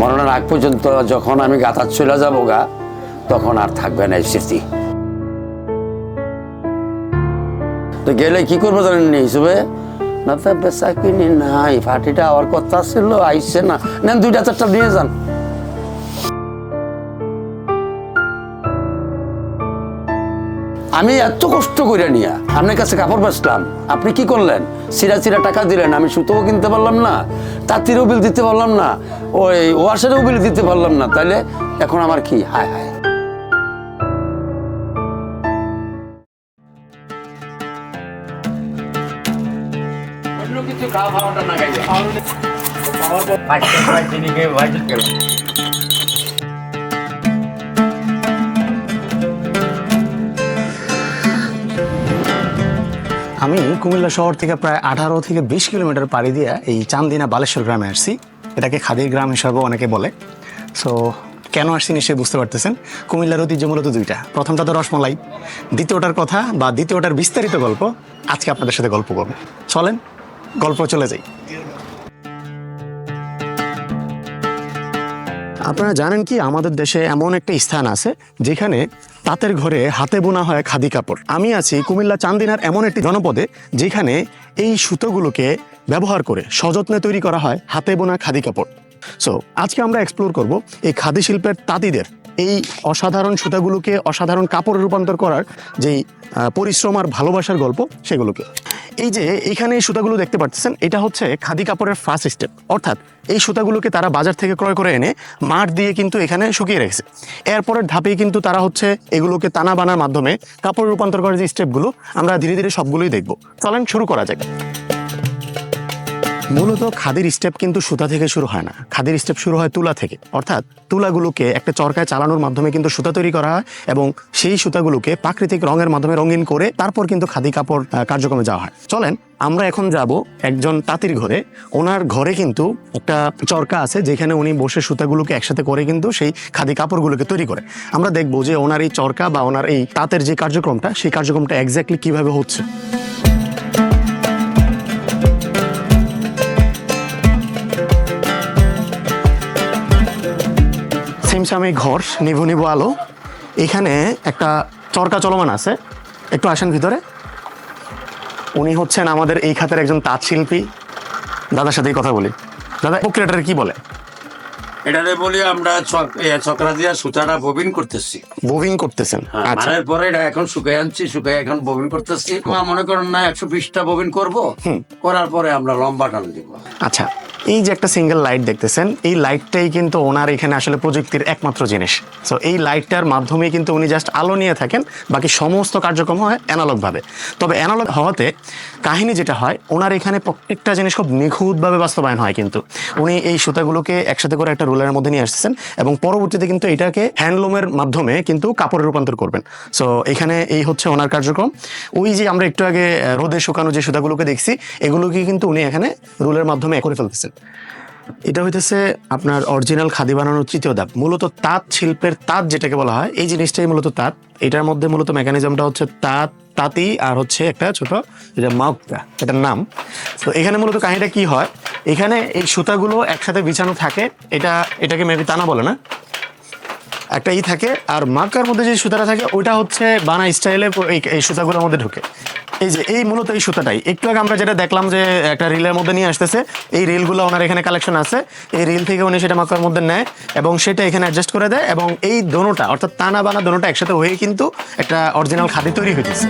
মরণের আগ পর্যন্ত যখন আমি গাতার চলে যাব গা, তখন আর থাকবে না এই স্মৃতি। তো গেলে কি করব জানেন নি হিসেবে না তো বেচা কিনি নাই পার্টিটা আবার কথা ছিল, আইসে না। নেন দুইটা চারটা নিয়ে যান। আমি এত কষ্ট করে নিয়া আপনার কাছে কাপড় বেচলাম আপনি কি করলেন সিরা সিরা টাকা দিলেন আমি সুতোও কিনতে পারলাম না তাঁতিরও বিল দিতে পারলাম না ওই ওয়াশেরও বিল দিতে পারলাম না তাইলে এখন আমার কি হায় হায় কিছু খাওয়া খাওয়াটা না আমি কুমিল্লা শহর থেকে প্রায় আঠারো থেকে বিশ কিলোমিটার পাড়ি দিয়ে এই চান্দিনা বালেশ্বর গ্রামে আসছি। এটাকে খাদির গ্রাম হিসাবে অনেকে বলে। সো কেন আসছি নিশ্চয়ই বুঝতে পারতেছেন? কুমিল্লার ঐতিহ্য মূলত দুইটা। প্রথমটা তো রসমলাই। দ্বিতীয়টার কথা বা দ্বিতীয়টার বিস্তারিত গল্প আজকে আপনাদের সাথে গল্প করব। চলেন, গল্প চলে যাই। আপনারা জানেন কি, আমাদের দেশে এমন একটা স্থান আছে যেখানে তাঁতের ঘরে হাতে বোনা হয় খাদি কাপড়। আমি আছি কুমিল্লা চান্দিনার এমন একটি জনপদে যেখানে এই সুতোগুলোকে ব্যবহার করে সযত্নে তৈরি করা হয় হাতে বোনা খাদি কাপড়। সো আজকে আমরা এক্সপ্লোর করব এই খাদি শিল্পের তাঁতিদের এই অসাধারণ সুতাগুলোকে অসাধারণ কাপড়ে রূপান্তর করার যেই পরিশ্রম আর ভালোবাসার গল্প, সেগুলোকে। এই যে এইখানে এই সুতাগুলো দেখতে পাচ্ছেন এটা হচ্ছে খাদি কাপড়ের ফার্স্ট স্টেপ অর্থাৎ এই সুতাগুলোকে তারা বাজার থেকে ক্রয় করে এনে মাঠ দিয়ে কিন্তু এখানে শুকিয়ে রেখেছে। এরপরের ধাপেই কিন্তু তারা হচ্ছে এগুলোকে টানা বানার মাধ্যমে কাপড় রূপান্তর করার যে স্টেপগুলো আমরা ধীরে ধীরে সবগুলোই দেখব। চলেন শুরু করা যাক। মূলত খাদির স্টেপ কিন্তু সুতা থেকে শুরু হয় না। খাদির স্টেপ শুরু হয় তুলা থেকে। অর্থাৎ তুলাগুলোকে একটা চরকায় চালানোর মাধ্যমে কিন্তু সুতা তৈরি করা হয় এবং সেই সুতাগুলোকে প্রাকৃতিক রঙের মাধ্যমে রঙিন করে তারপর কিন্তু খাদি কাপড় কার্যক্রমে যাওয়া হয়। চলেন, আমরা এখন যাব একজন তাঁতির ঘরে। ওনার ঘরে কিন্তু একটা চরকা আছে যেখানে উনি বসে সুতাগুলোকে একসাথে করে কিন্তু সেই খাদি কাপড়গুলোকে তৈরি করে। আমরা দেখব যে ওনার এই চরকা বা ওনার এই তাঁতের যে কার্যক্রমটা, সেই কার্যক্রমটা এক্স্যাক্টলি কীভাবে হচ্ছে। সিমসামি ঘর নিভু নিভু আলো। এখানে একটা চরকা চলমান আছে। একটু আসেন ভিতরে। উনি হচ্ছেন আমাদের এই খাতের একজন তাঁত শিল্পী। দাদার সাথেই কথা বলি। দাদা প্রক্রিয়াটার কি বলে? এটারে বলি আমরা চক- এ, দিয়া সুতাটা ববিন করতেছি। মুভিং করতেছেন। হ্যাঁ, আচ্ছা। মারার পরে এটা এখন শুকাই আনছি শুকাই এখন ববিন করতেছি। মনে করেন না একশো বিশটা ববিন করব। করার পরে আমরা লম্বা টান দিব। আচ্ছা। এই যে একটা সিঙ্গেল লাইট দেখতেছেন, এই লাইটটাই কিন্তু ওনার এখানে আসলে প্রযুক্তির একমাত্র জিনিস। সো এই লাইটটার মাধ্যমে কিন্তু উনি জাস্ট আলো নিয়ে থাকেন, বাকি সমস্ত কার্যক্রম হয় অ্যানালগভাবে তবে অ্যানালগ হওয়াতে কাহিনী যেটা হয়, ওনার এখানে প্রত্যেকটা জিনিস খুব নিখুঁতভাবে বাস্তবায়ন হয় কিন্তু। উনি এই সুতাগুলোকে একসাথে করে একটা রোলের মধ্যে নিয়ে আসতেছেন এবং পরবর্তীতে কিন্তু এটাকে হ্যান্ডলুমের মাধ্যমে কিন্তু কাপড়ে রূপান্তর করবেন। সো এখানে এই হচ্ছে ওনার কার্যক্রম। ওই যে আমরা একটু আগে, রোদে শুকানো যে সুতাগুলোকে দেখছি, এগুলোকে কিন্তু উনি এখানে রোলের মাধ্যমে করে ফেলতেছেন। এটা হইতেছে আপনার অরিজিনাল খাদি বানানোর তৃতীয় ধাপ। মূলত তাঁত শিল্পের তাঁত যেটাকে বলা হয়, এই জিনিসটাই মূলত তাঁত। এটার মধ্যে মূলত মেকানিজমটা হচ্ছে তাঁত, তাঁতি আর হচ্ছে একটা ছোট যেটা মাউকা এটার নাম। তো এখানে মূলত কাহিনীটা কি হয়? এখানে এই সুতাগুলো একসাথে বিছানো থাকে, এটা, এটাকে মেবি টানা বলে না। একটা ই থাকে, আর মাকার মধ্যে যে সুতাটা থাকে, ওইটা হচ্ছে বানা স্টাইলে এই সুতাগুলোর মধ্যে ঢুকে। এই যে, এই মূলত এই সুতাটাই। একটু আগে আমরা যেটা দেখলাম যে একটা রিলের মধ্যে নিয়ে আসতেছে, এই রিলগুলো ওনার এখানে কালেকশন আছে। এই রিল থেকে উনি সেটা মাথার মধ্যে নেয় এবং সেটা এখানে অ্যাডজাস্ট করে দেয় এবং এই দোনোটা, অর্থাৎ টানা বানা দোনোটা একসাথে হয়ে কিন্তু একটা অরিজিনাল খাদি তৈরি হইতেছে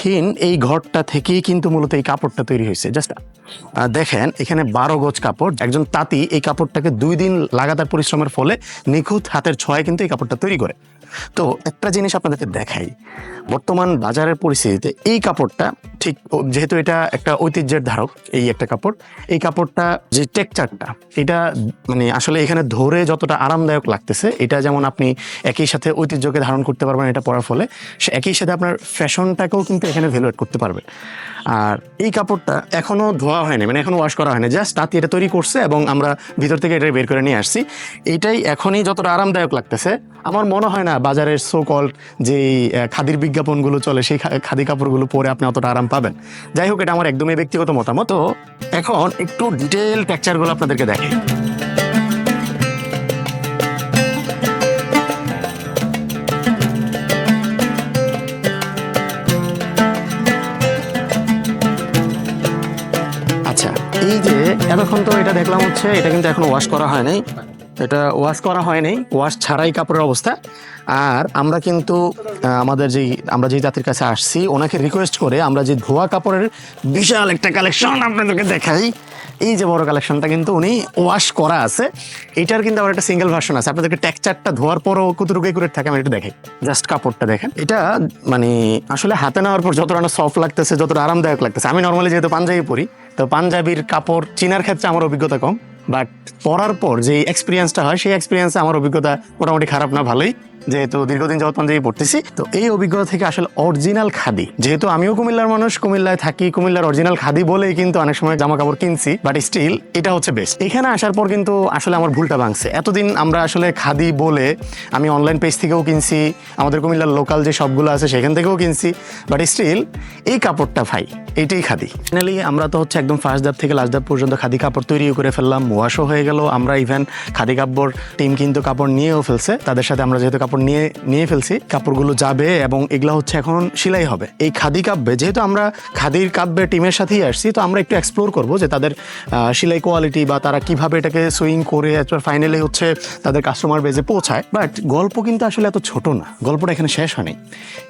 প্রযুক্তিহীন এই ঘরটা থেকেই কিন্তু মূলত এই কাপড়টা তৈরি হয়েছে। জাস্ট দেখেন, এখানে বারো গজ কাপড়। একজন তাঁতি এই কাপড়টাকে দুই দিন লাগাতার পরিশ্রমের ফলে নিখুঁত হাতের ছয় কিন্তু এই কাপড়টা তৈরি করে। তো একটা জিনিস আপনাদেরকে দেখাই। বর্তমান বাজারের পরিস্থিতিতে এই কাপড়টা ঠিক যেহেতু এটা একটা ঐতিহ্যের ধারক, এই একটা কাপড়, এই কাপড়টা যে টেকচারটা এটা মানে আসলে এখানে ধরে যতটা আরামদায়ক লাগতেছে, এটা যেমন আপনি একই সাথে ঐতিহ্যকে ধারণ করতে পারবেন এটা পরার ফলে, সে একই সাথে আপনার ফ্যাশনটাকেও কিন্তু এখানে ভ্যালুয়েট করতে পারবেন। আর এই কাপড়টা এখনও ধোয়া হয়নি মানে এখনও ওয়াশ করা হয়নি জাস্ট তাঁতি এটা তৈরি করছে এবং আমরা ভিতর থেকে এটা বের করে নিয়ে আসছি। এটাই এখনই যতটা আরামদায়ক লাগতেছে, আমার মনে হয় না বাজারের সো কল যে খাদির বিজ্ঞাপনগুলো চলে, সেই খাদি কাপড়গুলো পরে আপনি অতটা আরাম পাবেন। যাই হোক, এটা আমার একদমই ব্যক্তিগত মতামত। এখন একটু ডিটেল টেক্সচারগুলো আপনাদেরকে দেখে আচ্ছা এই যে এতক্ষণ তো এটা দেখলাম হচ্ছে, এটা কিন্তু এখনও ওয়াশ করা হয় নাই। এটা ওয়াশ করা হয় নাই ওয়াশ ছাড়াই কাপড়ের অবস্থা। আর আমরা কিন্তু আমাদের যেই, আমরা যেই জাতির কাছে আসছি, ওনাকে রিকোয়েস্ট করে আমরা যে ধোয়া কাপড়ের বিশাল একটা কালেকশন আপনাদেরকে দেখাই। এই যে বড় কালেকশনটা কিন্তু উনি ওয়াশ করা আছে। এটার কিন্তু আবার একটা সিঙ্গেল ভার্সন আছে। আপনাদেরকে টেক্সচারটা ধোয়ার পরও কতটুকু একুরেট থাকে আমি একটু দেখাই। জাস্ট কাপড়টা দেখেন। এটা মানে আসলে হাতে নেওয়ার পর যতটা সফট লাগতেছে, যতটা আরামদায়ক লাগতেছে। আমি নর্মালি যেহেতু পাঞ্জাবি পরি, তো পাঞ্জাবির কাপড় চিনার ক্ষেত্রে আমার অভিজ্ঞতা কম। বাট পরার পর যে এক্সপিরিয়েন্সটা হয়, সেই এক্সপিরিয়েন্সে আমার অভিজ্ঞতা মোটামুটি খারাপ না, ভালোই। যেহেতু দীর্ঘদিন যাবত পাঞ্জাবি পড়তেছি তো এই অভিজ্ঞতা থেকে আসলে অরিজিনাল খাদি। যেহেতু আমিও কুমিল্লার মানুষ, কুমিল্লায় থাকি, কুমিল্লার অরিজিনাল খাদি বলেই কিন্তু অনেক সময় জামা কাপড় কিনছি বাট স্টিল এটা হচ্ছে বেস্ট এখানে আসার পর কিন্তু আসলে আমার ভুলটা ভাঙছে। এতদিন আমরা আসলে খাদি বলে আমি অনলাইন পেজ থেকেও কিনছি, আমাদের কুমিল্লার লোকাল যে সবগুলো আছে সেখান থেকেও কিনছি বাট স্টিল এই কাপড়টা ভাই এইটাই খাদি। ফাইনালি আমরা তো হচ্ছে একদম ফার্স্ট ধাপ থেকে লাস্ট ধাপ পর্যন্ত খাদি কাপড় তৈরিও করে ফেললাম ওয়াশও হয়ে গেল। আমরা ইভেন খাদি কাপড় টিম কিন্তু কাপড় নিয়েও ফেলছে। তাদের সাথে আমরা যেহেতু কাপড় নিয়ে নিয়ে ফেলছি, কাপড়গুলো যাবে এবং এগুলো হচ্ছে এখন সেলাই হবে। এই খাদি কাব্যে, যেহেতু আমরা খাদির কাব্যে টিমের সাথেই আসছি, তো আমরা একটু এক্সপ্লোর করব যে তাদের সেলাই কোয়ালিটি বা তারা কীভাবে এটাকে সুইং করে ফাইনালি হচ্ছে তাদের কাস্টমার বেজে পৌঁছায়। বাট গল্প কিন্তু আসলে এত ছোট না। গল্পটা এখানে শেষ হয়নি।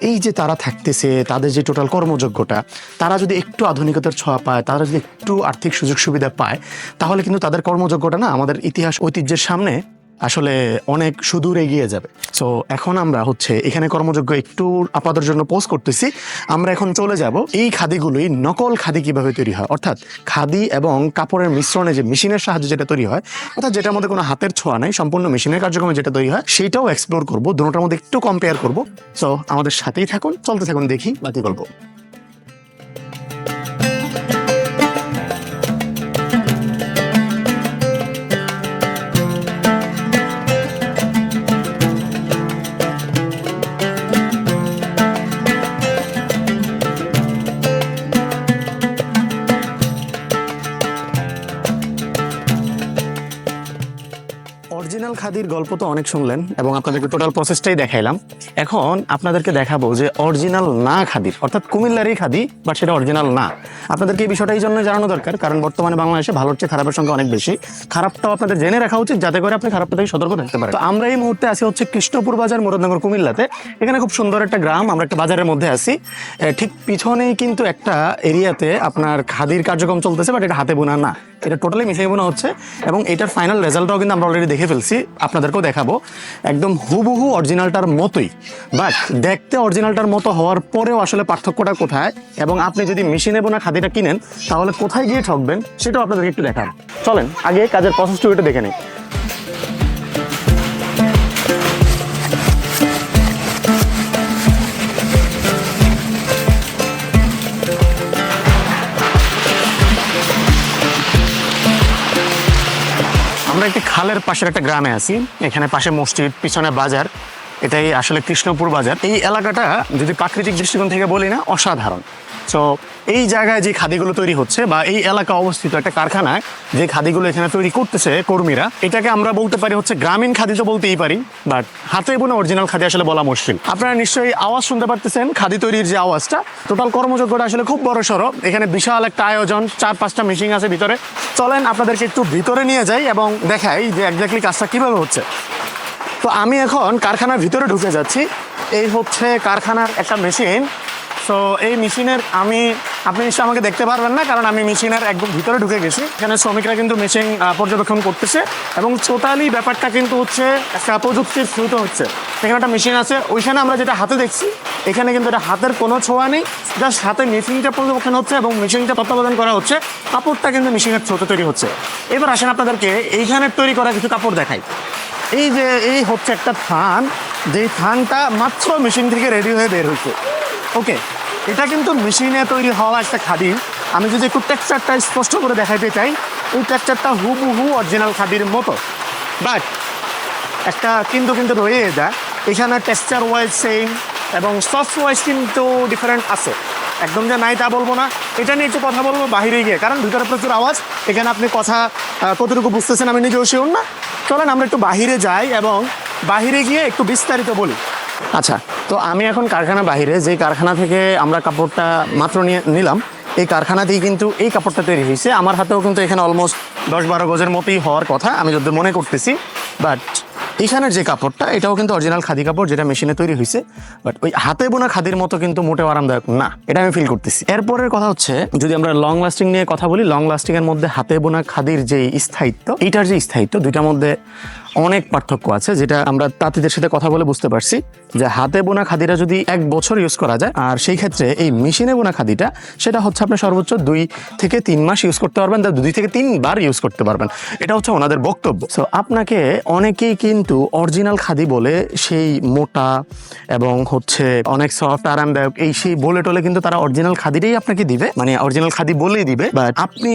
এই যে তারা থাকতেছে, তাদের যে টোটাল কর্মযোগ্যটা তারা যদি একটু আধুনিকতার ছোঁয়া পায়, তারা যদি একটু আর্থিক সুযোগ সুবিধা পায়, তাহলে কিন্তু তাদের কর্মযোগ্যটা না আমাদের ইতিহাস ঐতিহ্যের সামনে আসলে অনেক সুদূর এগিয়ে যাবে। সো এখন আমরা হচ্ছে এখানে কর্মযোগ্য একটু আপাতর জন্য পোস্ট করতেছি। আমরা এখন চলে যাব এই খাদিগুলোই নকল খাদি কীভাবে তৈরি হয়। অর্থাৎ খাদি এবং কাপড়ের মিশ্রণে যে মেশিনের সাহায্যে যেটা তৈরি হয়, অর্থাৎ যেটার মধ্যে কোনো হাতের ছোঁয়া নাই, সম্পূর্ণ মেশিনের কার্যক্রমে যেটা তৈরি হয় সেটাও এক্সপ্লোর করব, দুটোটার মধ্যে একটু কম্পেয়ার করব। সো আমাদের সাথেই থাকুন, চলতে থাকুন, দেখি বাকি গল্প। খাদির গল্প তো অনেক শুনলেন এবং আপনাদেরকে টোটাল প্রসেসটাই দেখাইলাম। এখন আপনাদেরকে দেখাবো যে অরিজিনাল না খাদির, অর্থাৎ কুমিল্লারই খাদি বাট সেটা অরিজিনাল না। আপনাদেরকে এই বিষয়টা এই জন্য জানানো দরকার, কারণ বর্তমানে বাংলাদেশে ভালোর চেয়ে খারাপের সংখ্যা অনেক বেশি। খারাপটাও আপনাদের জেনে রাখা উচিত, যাতে করে আপনি খারাপটা থেকে সতর্ক থাকতে পারেন। আমরা এই মুহূর্তে আছি হচ্ছে কৃষ্ণপুর বাজার, মুরাদনগর, কুমিল্লাতে। এখানে খুব সুন্দর একটা গ্রাম, আমরা একটা বাজারের মধ্যে আছি। ঠিক পিছনেই কিন্তু একটা এরিয়াতে আপনার খাদির কার্যক্রম চলতেছে বাট এটা হাতে বোনা না। এটা টোটালি মিশিয়ে বোনা হচ্ছে, এবং এটার ফাইনাল রেজাল্টটাও কিন্তু আমরা অলরেডি দেখে ফেলছি। আপনাদেরকেও দেখাবো। একদম হুবহু অরিজিনালটার মতোই। বাট দেখতে অরিজিনালটার মতো হওয়ার পরেও আসলে পার্থক্যটা কোথায়? এবং আপনি যদি মেশিনে বোনা খাদিটা কিনেন, তাহলে কোথায় গিয়ে ঠকবেন? সেটাও আপনাদেরকে একটু দেখান চলেন, আগে কাজের প্রসেসটা এটা দেখে নিই। আমরা একটি খালের পাশের একটা গ্রামে আছি। এখানে পাশে মসজিদ, পিছনে বাজার। এটাই আসলে কৃষ্ণপুর বাজার। এই এলাকাটা যদি প্রাকৃতিক দৃষ্টিকোণ থেকে বলি না, অসাধারণ। সো এই জায়গায় যে খাদিগুলো তৈরি হচ্ছে বা এই এলাকা অবস্থিত একটা কারখানায় যে খাদিগুলো এখানে তৈরি করতেছে কর্মীরা, এটাকে আমরা বলতে পারি হচ্ছে গ্রামীণ খাদি তো বলতেই পারি বাট হাতে বোনা অরিজিনাল খাদি আসলে বলা মুশকিল। আপনারা নিশ্চয়ই আওয়াজ শুনতে পারতেছেন খাদি তৈরির যে আওয়াজটা। টোটাল কর্মযোগ্যটা আসলে খুব বড় সড়ো। এখানে বিশাল একটা আয়োজন, চার পাঁচটা মেশিন আছে ভিতরে। চলেন আপনাদেরকে একটু ভিতরে নিয়ে যাই এবং দেখাই যে একজাক্টলি কাজটা কীভাবে হচ্ছে। তো আমি এখন কারখানার ভিতরে ঢুকে যাচ্ছি। এই হচ্ছে কারখানার একটা মেশিন তো এই মেশিনের আমি, আপনি নিশ্চয়ই আমাকে দেখতে পারবেন না, কারণ আমি মেশিনের একদম ভিতরে ঢুকে গেছি। এখানে শ্রমিকরা কিন্তু মেশিন পর্যবেক্ষণ করতেছে এবং টোটালি ব্যাপারটা কিন্তু হচ্ছে একটা প্রযুক্তির থ্রুতে হচ্ছে। এখানে একটা মেশিন আছে, ওইখানে আমরা যেটা হাতে দেখছি, এখানে কিন্তু এটা হাতের কোনো ছোঁয়া নেই জাস্ট হাতে মেশিনটা পর্যবেক্ষণ হচ্ছে এবং মেশিনটা তত্ত্বাবধান করা হচ্ছে, কাপড়টা কিন্তু মেশিনের থ্রুতে তৈরি হচ্ছে। এবার আসেন আপনাদেরকে, এইখানে তৈরি করা কিছু কাপড় দেখাই। এই যে, এই হচ্ছে একটা থান, যেই থানটা মাত্র মেশিন থেকে রেডি হয়ে বের হয়েছে। ওকে এটা কিন্তু মেশিনে তৈরি হওয়া একটা খাদি আমি যদি একটু টেক্সচারটা স্পষ্ট করে দেখাইতে চাই, এই টেক্সচারটা হুবহু অরিজিনাল খাদির মতো। বাট একটা কিন্তু কিন্তু রয়ে যায়, এখানে টেক্সচার ওয়াইজ সেম এবং সফট ওয়াইজ কিন্তু ডিফারেন্ট আছে। একদম যে নাই তা বলব না। এটা নিয়ে একটু কথা বলব বাহিরে গিয়ে, কারণ ভিতরে প্রচুর আওয়াজ। এখানে আপনি কথা কতটুকু বুঝতেছেন আমি নিজেও শিওর না। চলেন আমরা একটু বাহিরে যাই এবং বাহিরে গিয়ে একটু বিস্তারিত বলি। আচ্ছা তো আমি এখন কারখানা বাহিরে যে কারখানা থেকে আমরা কাপড়টা মাত্র নিয়ে নিলাম, এই কারখানাতেই কিন্তু এই কাপড়টা তৈরি হয়েছে। আমার হাতেও কিন্তু এখানে অলমোস্ট দশ বারো গজের মতোই হওয়ার কথা, আমি যদি মনে করতেছি। বাট এখানের যে কাপড়টা, এটাও কিন্তু অরিজিনাল খাদি কাপড় যেটা মেশিনে তৈরি হয়েছে। বাট ওই হাতে বোনা খাদির মতো কিন্তু মোটেও আরামদায়ক না, এটা আমি ফিল করতেছি। এরপরের কথা হচ্ছে, যদি আমরা লং লাস্টিং নিয়ে কথা বলি লং লাস্টিং এর মধ্যে হাতে বোনা খাদির যে স্থায়িত্ব, এটার যে স্থায়িত্ব, দুইটার মধ্যে অনেক পার্থক্য আছে, যেটা আমরা তাঁতিদের সাথে কথা বলে বুঝতে পারছি যে হাতে বোনা খাদিটা যদি এক বছর ইউজ করা যায়, আর সেই ক্ষেত্রে এই মেশিনে বোনা খাদিটা, সেটা হচ্ছে আপনি সর্বোচ্চ দুই থেকে তিন মাস ইউজ করতে পারবেন তা দুই থেকে তিনবার ইউজ করতে পারবেন। এটা হচ্ছে ওনাদের বক্তব্য। সো আপনাকে অনেকেই কিন্তু অরিজিনাল খাদি বলে সেই মোটা এবং হচ্ছে অনেক সফট আরামদায়ক, এই সেই বলে টলে কিন্তু তারা অরিজিনাল খাদিটাই আপনাকে দিবে। মানে অরিজিনাল খাদি বলেই দিবে। বাট আপনি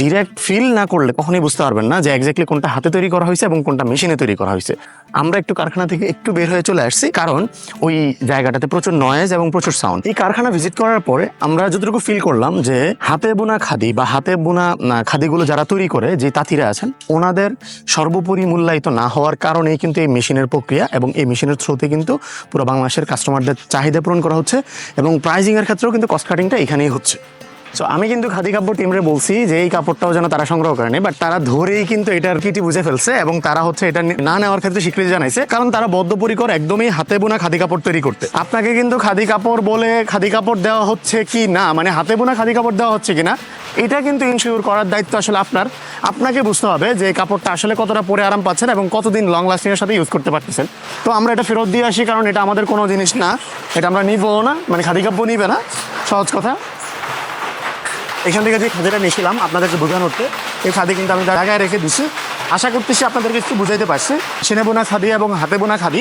ডিরেক্ট ফিল না করলে কখনোই বুঝতে পারবেন না যে এক্স্যাক্টলি কোনটা হাতে তৈরি করা হয়েছে এবং কোনটা মেশিনে তৈরি করা হয়েছে। আমরা একটু কারখানা থেকে একটু বের হয়ে চলে আসছি, কারণ ওই জায়গাটাতে প্রচুর নয়েজ এবং প্রচুর সাউন্ড এই কারখানা ভিজিট করার পরে আমরা যতটুকু ফিল করলাম যে হাতে বোনা খাদি বা হাতে বোনা খাদিগুলো যারা তৈরি করে, যে তাঁতিরা আছেন, ওনাদের সর্বোপরি মূল্যায়িত না হওয়ার কারণেই কিন্তু এই মেশিনের প্রক্রিয়া এবং এই মেশিনের থ্রুতে কিন্তু পুরো বাংলাদেশের কাস্টমারদের চাহিদা পূরণ করা হচ্ছে এবং প্রাইজিং এর ক্ষেত্রেও কিন্তু কস্ট কাটিংটা এখানেই হচ্ছে। সো আমি কিন্তু খাদি কাপড় টিমরে বলছি যে এই কাপড়টাও যেন তারা সংগ্রহ করেনি বাট তারা ধরেই কিন্তু এটার কিটি বুঝে ফেলছে এবং তারা হচ্ছে এটা না নেওয়ার ক্ষেত্রে স্বীকৃতি জানাইছে, কারণ তারা বদ্ধপরিকর একদমই হাতে বোনা খাদি কাপড় তৈরি করতে। আপনাকে কিন্তু খাদি কাপড় বলে খাদি কাপড় দেওয়া হচ্ছে কি না? মানে হাতে বোনা খাদি কাপড় দেওয়া হচ্ছে কি না? এটা কিন্তু ইনশিওর করার দায়িত্ব আসলে আপনার। আপনাকে বুঝতে হবে যে কাপড়টা আসলে কতটা পরে আরাম পাচ্ছেন এবং কতদিন লং লাস্টিং এর সাথে ইউজ করতে পারতেছেন। তো আমরা এটা ফেরত দিয়ে আসি, কারণ এটা আমাদের কোনো জিনিস না। এটা আমরা নিবও না মানে খাদি কাপড় নিবে না। সহজ কথা। এখান থেকে যে খাদিটা নিয়েছিলাম আপনাদেরকে বোঝানোতে এই খাদি কিন্তু আমি জায়গায় রেখে দিছি। আশা করতেছি আপনাদেরকে একটু বুঝাইতে পারছি। সিনে বোনা খাদি এবং হাতে বোনা খাদি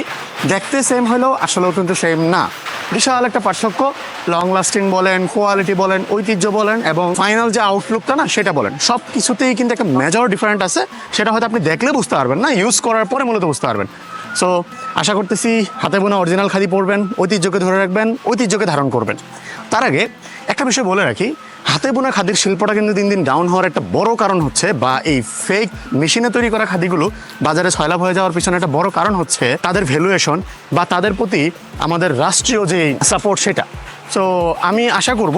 দেখতে সেম হলেও আসলেও কিন্তু সেম না। বিশাল একটা পার্থক্য। লং লাস্টিং বলেন কোয়ালিটি বলেন, ঐতিহ্য বলেন এবং ফাইনাল যে আউটলুকটা না, সেটা বলেন। সব কিছুতেই কিন্তু একটা মেজর ডিফারেন্ট আছে। সেটা হয়তো আপনি দেখলে বুঝতে পারবেন না ইউজ করার পরে মূলত বুঝতে পারবেন। সো আশা করতেছি হাতে বোনা অরিজিনাল খাদি পরবেন, ঐতিহ্যকে ধরে রাখবেন, ঐতিহ্যকে ধারণ করবেন। তার আগে একটা বিষয় বলে রাখি হাতে বোনা খাদির শিল্পটা কিন্তু দিন দিন ডাউন হওয়ার একটা বড় কারণ হচ্ছে বা এই ফেক মেশিনে তৈরি করা খাদিগুলো বাজারে ছয়লাভ হয়ে যাওয়ার পিছনে একটা বড় কারণ হচ্ছে তাদের ভ্যালুয়েশন বা তাদের প্রতি আমাদের রাষ্ট্রীয় যে সাপোর্ট সেটা। সো আমি আশা করব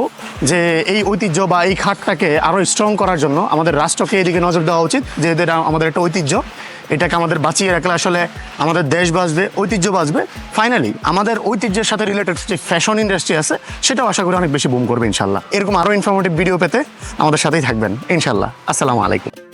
যে এই ঐতিহ্য বা এই খাতটাকে আরও স্ট্রং করার জন্য আমাদের রাষ্ট্রকে এদিকে নজর দেওয়া উচিত যে এদের আমাদের একটা ঐতিহ্য। এটাকে আমাদের বাঁচিয়ে রাখলে আসলে আমাদের দেশ বাঁচবে, ঐতিহ্য বাঁচবে। ফাইনালি আমাদের ঐতিহ্যের সাথে রিলেটেড যে ফ্যাশন ইন্ডাস্ট্রি আছে, সেটাও আশা করি অনেক বেশি বুম করবে ইনশাল্লাহ। এরকম আরও ইনফরমেটিভ ভিডিও পেতে আমাদের সাথেই থাকবেন। ইনশাল্লাহ। আসসালামু আলাইকুম।